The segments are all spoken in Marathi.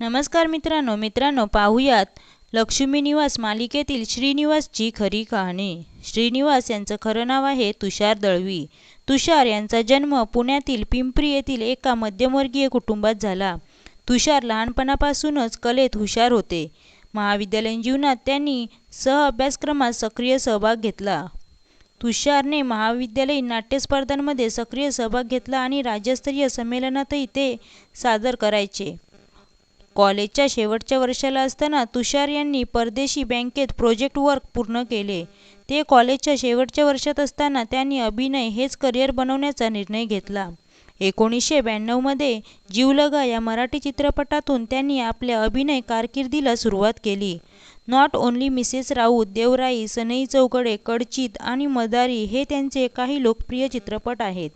नमस्कार मित्रांनो मित्रांनो पाहूयात. लक्ष्मी निवास मालिकेतील श्रीनिवासची खरी कहाणी. श्रीनिवास यांचं खरं नाव आहे तुषार दळवी. तुषार यांचा जन्म पुण्यातील पिंपरी येथील एका मध्यमवर्गीय कुटुंबात झाला. तुषार लहानपणापासूनच कलेत हुशार होते. महाविद्यालयीन जीवनात त्यांनी सह अभ्यासक्रमात सक्रिय सहभाग घेतला. तुषारने महाविद्यालयीन नाट्यस्पर्धांमध्ये सक्रिय सहभाग घेतला आणि राज्यस्तरीय संमेलनातही ते सादर करायचे. कॉलेजच्या शेवटच्या वर्षाला असताना तुषार यांनी परदेशी बँकेत प्रोजेक्ट वर्क पूर्ण केले. ते कॉलेजच्या शेवटच्या वर्षात असताना त्यांनी अभिनय हेच करिअर बनवण्याचा निर्णय घेतला. एकोणीसशे ब्याण्णवमध्ये जीवलगा या मराठी चित्रपटातून त्यांनी आपल्या अभिनय कारकिर्दीला सुरुवात केली. Not only Mrs Raut Devrai Sanai Choughade कडचित आणि मदारी हे त्यांचे काही लोकप्रिय चित्रपट आहेत.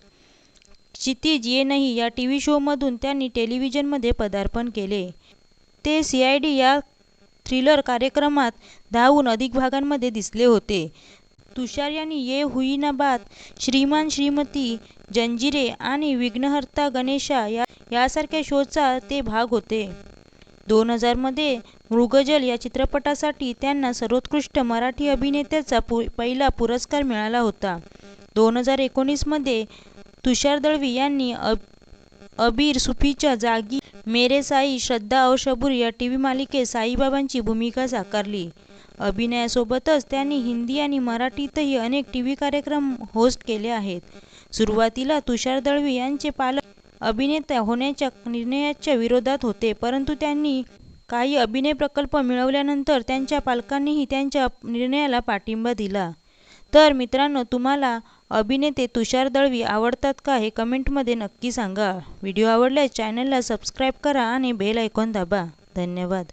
क्षितिज ये नाही या टी व्ही शोमधून त्यांनी टेलिव्हिजनमध्ये पदार्पण केले. ते सी आय डी या थ्रिलर कार्यक्रमात दहाहून अधिक भागांमध्ये दिसले होते. तुषार यांनी ये हुई ना बात श्रीमान श्रीमती जंजिरे आणि विघ्नहर्ता गणेशा या यासारख्या शोचा ते भाग होते. दोन हजारमध्ये मृगजल या चित्रपटासाठी त्यांना सर्वोत्कृष्ट मराठी अभिनेत्याचा पु पहिला पुरस्कार मिळाला होता. दोन हजार एकोणीसमध्ये तुषार दळवी यांनी अब अबीर सुफीच्या जागी मेरे साई श्रद्धा और शबूर या टी व्ही मालिकेत साईबाबांची भूमिका साकारली. अभिनयासोबतच त्यांनी हिंदी आणि मराठीतही अनेक टी व्ही कार्यक्रम होस्ट केले आहेत. सुरुवातीला तुषार दळवी यांचे पालक अभिनेता होण्याच्या निर्णयाच्या विरोधात होते परंतु त्यांनी काही अभिनय प्रकल्प मिळवल्यानंतर त्यांच्या पालकांनीही त्यांच्या निर्णयाला पाठिंबा दिला. तर मित्रांनो तुम्हाला अभिनेते तुषार दळवी आवडतात का हे कमेंटमध्ये नक्की सांगा. व्हिडिओ आवडल्यास चॅनलला सबस्क्राईब करा आणि बेल ऐकून दाबा. धन्यवाद.